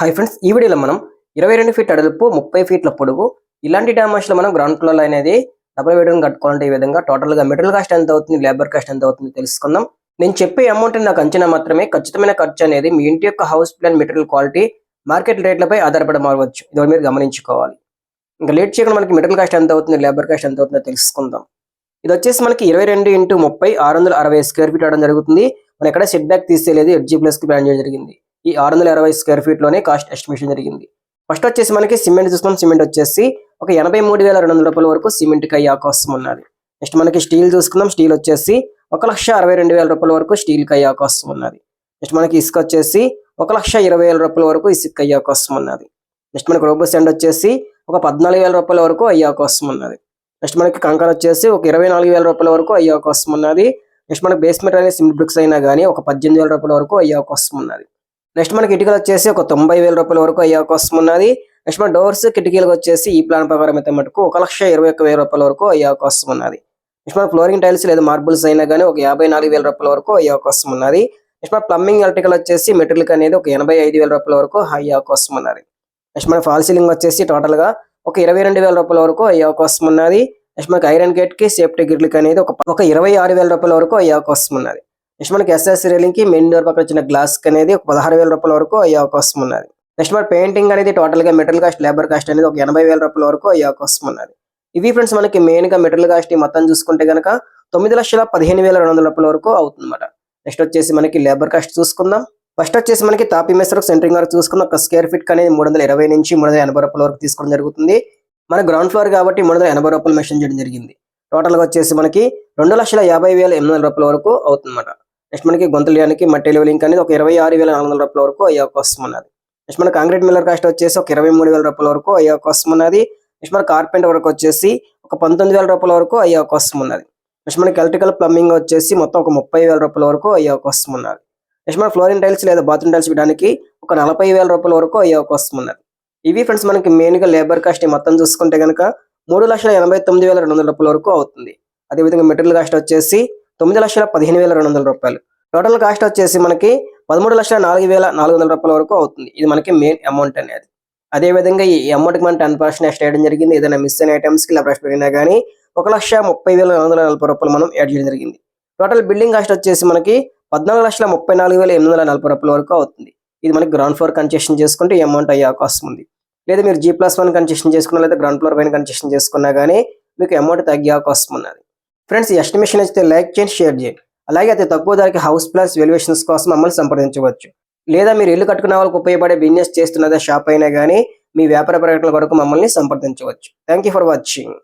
Hi friends ఈ వీడియోలో మనం ఇరవై రెండు ఫీట్ అడుపు ముప్పై ఫీట్ల పొడుగు ఇలాంటి డామేజ్లో మనం గ్రౌండ్ ఫ్లోర్ అనేది డబుల్ బెడ్రూమ్ కట్టుకోవాలంటే ఈ విధంగా టోటల్గా మెటీరియల్ కాస్ట్ ఎంత అవుతుంది లేబర్ కాస్ట్ ఎంత అవుతుంది తెలుసుకుందాం. నేను చెప్పే అమౌంట్ నాకు అంచనా మాత్రమే ఖచ్చితమైన ఖర్చు అనేది మీ ఇంటి యొక్క house plan material quality market రేట్లపై ఆధారపడి మారవచ్చు. ఇది మీరు గమనించుకోవాలి. ఇంకా లేట్ చేయకుండా మనకి మెటీరియల్ కాస్ట్ ఎంత అవుతుంది లేబర్ కాస్ట్ ఎంత అవుతుందో తెలుసుకుందాం. ఇది వచ్చేసి మనకి ఇరవై రెండు ఇంటూ ముప్పై ఆరు వందల అరవై స్క్వేర్ ఫీట్ అవడం జరుగుతుంది. మనం ఎక్కడ సెట్ బ్యాక్ తీసేయలేదు ఎడ్జీ ప్లస్కి ప్లాన్ చేయడం జరిగింది. ఈ ఆరు వందల ఇరవై స్క్వేర్ ఫీట్లోనే కాస్ట్ ఎస్టిమేషన్ జరిగింది. ఫస్ట్ వచ్చేసి మనకి సిమెంట్ చూసుకున్నాం సిమెంట్ వచ్చేసి ఒక ఎనభై మూడు వేల రెండు వందల రూపాయల వరకు సిమెంట్కి అయ్యే అవకాశం ఉన్నది. నెక్స్ట్ మనకి స్టీల్ చూసుకుందాం. స్టీల్ వచ్చేసి ఒక లక్ష అరవై రెండు వేల రూపాయల వరకు స్టీల్కి అయ్యే అవకాశం ఉన్నది. నెక్స్ట్ మనకి ఇసుక వచ్చేసి ఒక లక్ష ఇరవై వేల రూపాయల వరకు ఇసుక అయ్యే అవకాశం ఉన్నది. నెక్స్ట్ మనకి రోబో సెండ్ వచ్చేసి ఒక పద్నాలుగు వేల రూపాయల వరకు అయ్యే అవకాశం ఉన్నది. నెక్స్ట్ మనకి కంకర వచ్చేసి ఒక ఇరవై నాలుగు వేల రూపాయల వరకు అయ్యే అవకాశం ఉన్నది. నెక్స్ట్ మనకి బేస్మెంట్ అనేది సిమెంట్ బ్రిక్స్ అయినా కానీ ఒక పద్దెనిమిది వేల రూపాయల వరకు అయ్యే అవకాశం ఉన్నది. నెక్స్ట్ మనకి ఇటుకలు వచ్చేసి ఒక తొంభై వేల రూపాయల వరకు అయ్యే అవకాశం ఉన్నది. నెక్స్ట్ మన డోర్స్ కిటికీలకు వచ్చేసి ఈ ప్లాన్ ప్రకారం అయితే మటుకు ఒక లక్ష ఇరవై ఒక్క వేల రూపాయల వరకు అయ్యే అవకాశం ఉన్నది. నెక్స్ట్ మన ఫ్లోరింగ్ టైల్స్ లేదా మార్బుల్స్ అయినా కానీ ఒక యాభై నాలుగు వేల రూపాయల వరకు అయ్యే అవకాశం ఉన్నది. నెక్స్ట్ మన ప్లంబింగ్ ఎలక్ట్రికల్ వచ్చేసి మెటీరియల్ అనేది ఒక ఎనభై ఐదు వేల రూపాయల వరకు అయ్యే అవకాశం ఉన్నది. నెక్స్ట్ మన ఫాల్ సీలింగ్ వచ్చేసి టోటల్గా ఒక ఇరవై రెండు వేల రూపాయల వరకు అయ్యే అవకాశం ఉన్నది. నెక్స్ట్ మనకి ఐరన్ గేట్కి సేఫ్టీ గిర్లకి అనేది ఒక ఒక ఇరవై ఆరు వేల రూపాయల వరకు అయ్యే అవకాశం ఉన్నది. నెక్స్ట్ మనకి ఎస్ఎస్ రైలింగ్కి మెయిన్ డోర్ పక్కన వచ్చిన గ్లాస్ అనేది ఒక పదహారు వేల రూపాయల వరకు అయ్యే అవకాశం ఉన్నది. నెక్స్ట్ మన పెయింటింగ్ అనేది టోటల్గా మెటీరియల్ కాస్ట్ లేబర్ కాస్ట్ అనేది ఒక ఎనభై వేల రూపాయల వరకు అయ్యే అవకాశం ఉన్నది. ఇవి ఫ్రెండ్స్ మనకి మెయిన్గా మెటీరియల్ కాస్ట్ మొత్తం చూసుకుంటే గనక తొమ్మిది లక్షల పదిహేను వేల రెండు వందల రూపాయల వరకు అవుతుందన్నమాట. నెక్స్ట్ వచ్చేసి మనకి లేబర్ కాస్ట్ చూసుకుందాం. ఫస్ట్ వచ్చేసి మనకి తాపీ మెసర్ సెంటరింగ్ వరకు చూసుకున్న ఒక స్క్వేర్ ఫీట్ అనేది మూడు వందల ఇరవై నుంచి మూడు వందల ఎనభై రూపాయల వరకు తీసుకోవడం జరుగుతుంది. మన గ్రౌండ్ ఫ్లోర్ కాబట్టి మూడు వందల ఎనభై రూపాయలు మెన్షన్ చేయడం జరిగింది. టోటల్గా వచ్చేసి మనకి రెండు లక్షల యాభై వేల ఎనిమిది వందల రూపాయల వరకు అవుతుందన్నమాట. నెక్స్ట్ మనకి గొంతులేయడానికి మట్టి లెవెలింగ్ అనేది ఒక ఇరవై ఆరు వేల నాలుగు వందల రూపాయల వరకు అయ్యే అవకాశం ఉన్నది. నెక్స్ట్ మన కాంక్రీట్ మిల్లర్ కాస్ట్ వచ్చేసి ఒక ఇరవై మూడు వేల రూపాయల వరకు అయ్యే అవకాశం ఉన్నది. నెక్స్ట్ మన కార్పెంట్ వరకు వచ్చేసి ఒక పంతొమ్మిది వేల రూపాయల వరకు అయ్యే అవకాశం ఉన్నది. నెక్స్ట్ మనకి ఎలక్ట్రికల్ ప్లంబింగ్ వచ్చేసి మొత్తం ఒక ముప్పై వేల రూపాయల వరకు అయ్యే అవకాశం ఉన్నది. నెక్స్ట్ మన ఫ్లోరింగ్ టైల్స్ లేదా బాత్రూమ్ టైల్స్ వేయడానికి ఒక నలభై వేల రూపాయల వరకు అయ్యే అవకాశం ఉన్నది. ఇవి ఫ్రెండ్స్ మనకి మెయిన్గా లేబర్ కాస్ట్ మొత్తం చూసుకుంటే కనుక మూడు లక్షల ఎనభై తొమ్మిది వేల రెండు వందల రూపాయల వరకు అవుతుంది. అదేవిధంగా మెటీరియల్ కాస్ట్ వచ్చేసి తొమ్మిది లక్షల పదిహేను వేల రెండు వందల రూపాయలు. టోటల్ కాస్ట్ వచ్చేసి మనకి పదమూడు లక్షల నాలుగు వేల నాలుగు వందల రూపాయల వరకు అవుతుంది. ఇది మనకి మెయిన్ అమౌంట్ అనేది. అదే విధంగా ఈ అమౌంట్కి మనం టెన్ పర్సెంట్ ఎక్స్ట్రా వేయడం జరిగింది. ఏదైనా మిస్ అయిన ఐటమ్స్కి ఇలా ప్రశ్న పెరిగినా కానీ ఒక లక్ష ముప్పై వేల నాలుగు వందల నలభై రూపాయలు మనం యాడ్ చేయడం జరిగింది. టోటల్ బిల్డింగ్ కాస్ట్ వచ్చేసి మనకి పద్నాలుగు లక్షల ముప్పై నాలుగు వేల ఎనిమిది వందల నలభై రూపాయల వరకు అవుతుంది. ఇది మనకి గ్రౌండ్ ఫ్లోర్ కన్సెషన్ చేసుకుంటే ఈ అమౌంట్ అయ్యే అవకాశం ఉంది. లేదా మీరు జీ ప్లస్ వన్ కన్సెషన్ చేసుకున్నా లేదా గ్రౌండ్ ఫ్లోర్ పైన కన్సెషన్ చేసుకున్నా కానీ మీకు అమౌంట్ తగ్గే అవకాశం ఉన్నది. ఫ్రెండ్స్ ఈ ఎస్టిమేషన్ అయితే లైక్ చేయండి షేర్ చేయండి. అలాగే అతి తక్కువ ధరకి హౌస్ ప్లస్ వెల్యుయేషన్స్ కోసం మమ్మల్ని సంప్రదించవచ్చు. లేదా మీరు ఇల్లు కట్టుకునే వాళ్ళకి ఉపయోగపడే బిజినెస్ చేస్తున్నదే షాప్ అయినా కానీ మీ వ్యాపార ప్రకటనల కొరకు మమ్మల్ని సంప్రదించవచ్చు. Thank for watching